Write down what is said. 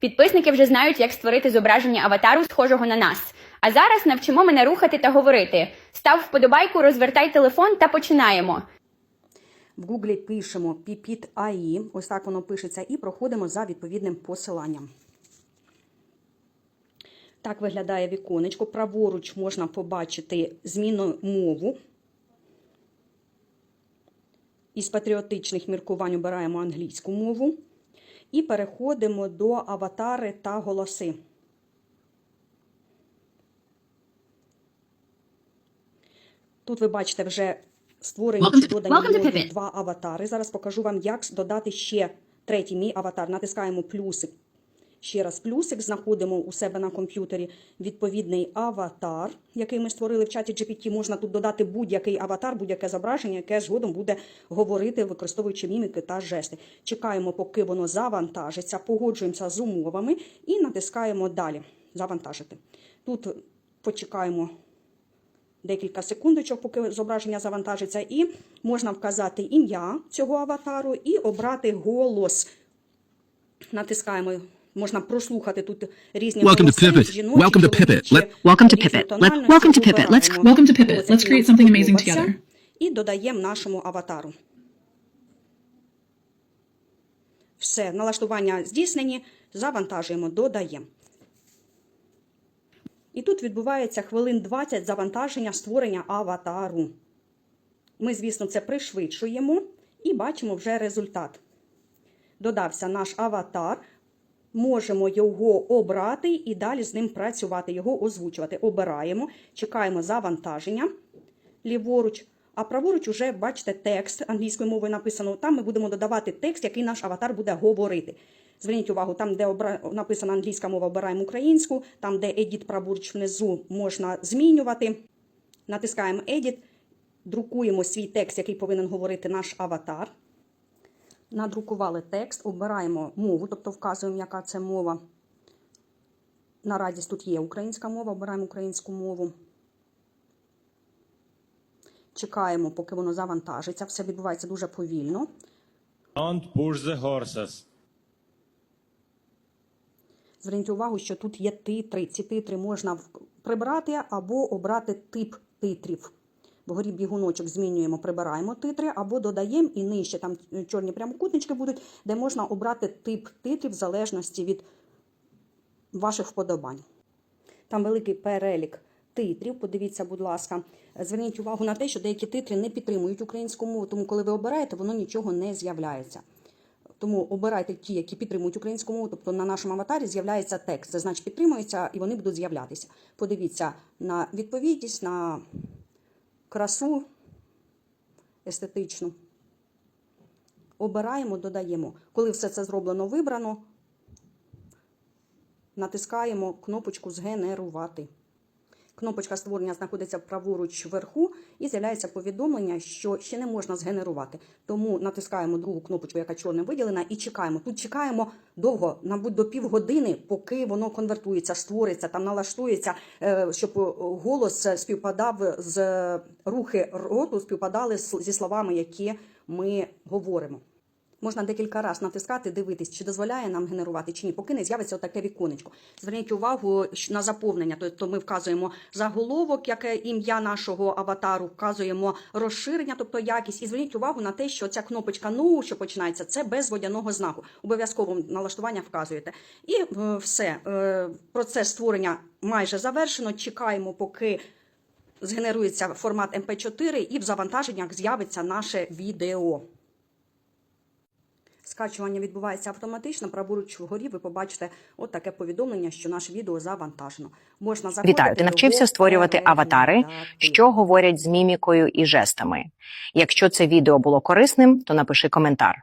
Підписники вже знають, як створити зображення аватару, схожого на нас. А зараз навчимо мене рухати та говорити. Став вподобайку, розвертай телефон та починаємо. В Гуглі пишемо Pipit AI, ось так воно пишеться, і проходимо за відповідним посиланням. Так виглядає віконечко. Праворуч можна побачити зміну мову. Із патріотичних міркувань обираємо англійську мову. І переходимо до аватари та голоси. Тут ви бачите вже створені чи додані два аватари. Зараз покажу вам, як додати ще третій мій аватар. Натискаємо плюсик. Ще раз плюсик, знаходимо у себе на комп'ютері відповідний аватар, який ми створили в чаті GPT. Можна тут додати будь-який аватар, будь-яке зображення, яке згодом буде говорити, використовуючи міміки та жести. Чекаємо, поки воно завантажиться, погоджуємося з умовами і натискаємо далі. Завантажити. Тут почекаємо декілька секундочок, поки зображення завантажиться, і можна вказати ім'я цього аватару і обрати голос. Натискаємо. Можна прослухати тут різні Welcome to Pivot. жіночі, Welcome to Pivot. Let- Welcome to Pivot. Let- welcome to Pivot. Let's- welcome to Pivot. Let's create something amazing together. І додаємо нашому аватару. Все, налаштування здійснені, завантажуємо, додаємо. І тут відбувається хвилин 20 завантаження створення аватару. Ми, звісно, це пришвидшуємо і бачимо вже результат. Додався наш аватар. Можемо його обрати і далі з ним працювати, його озвучувати. Обираємо, чекаємо завантаження ліворуч, а праворуч уже бачите текст англійською мовою написано. Там ми будемо додавати текст, який наш аватар буде говорити. Зверніть увагу, там, де обра... написана англійська мова, обираємо українську, там, де едіт праворуч внизу можна змінювати. Натискаємо Edit, друкуємо свій текст, який повинен говорити наш аватар. Надрукували текст, обираємо мову, тобто вказуємо, яка це мова. На радість тут є українська мова, обираємо українську мову. Чекаємо, поки воно завантажиться. Все відбувається дуже повільно. Don't push the horses. Зверніть увагу, що тут є титри. Ці титри можна прибрати або обрати тип титрів. Вгорі бігуночок змінюємо, прибираємо титри або додаємо і нижче там чорні прямокутнички будуть, де можна обрати тип титрів в залежності від ваших вподобань. Там великий перелік титрів. Подивіться, будь ласка. Зверніть увагу на те, що деякі титри не підтримують українську мову, тому коли ви обираєте, воно нічого не з'являється. Тому обирайте ті, які підтримують українську мову, тобто на нашому аватарі з'являється текст, це значить підтримується, і вони будуть з'являтися. Подивіться на відповідність, на красу естетичну. Обираємо, додаємо. Коли все це зроблено, вибрано, натискаємо кнопочку Згенерувати. Кнопочка створення знаходиться праворуч вверху і з'являється повідомлення, що ще не можна згенерувати. Тому натискаємо другу кнопочку, яка чорним виділена, і чекаємо. Тут чекаємо довго, мабуть, до півгодини, поки воно конвертується, створиться, там налаштується, е, щоб голос співпадав з рухи роту, співпадали зі словами, які ми говоримо. Можна декілька разів натискати, дивитись, чи дозволяє нам генерувати, чи ні, поки не з'явиться отаке віконечко. Зверніть увагу на заповнення. Тобто ми вказуємо заголовок, яке ім'я нашого аватару, вказуємо розширення, тобто якість. І зверніть увагу на те, що ця кнопочка «Ну», що починається, це без водяного знаку. Обов'язково налаштування вказуєте. І е, все, е, процес створення майже завершено. Чекаємо, поки згенерується формат MP4 і в завантаженнях з'явиться наше відео. Скачування відбувається автоматично. Праворуч вгорі ви побачите от таке повідомлення, що наше відео завантажено. Можна заходити Вітаю, ти навчився створювати аватари, що говорять з мімікою і жестами. Якщо це відео було корисним, то напиши коментар.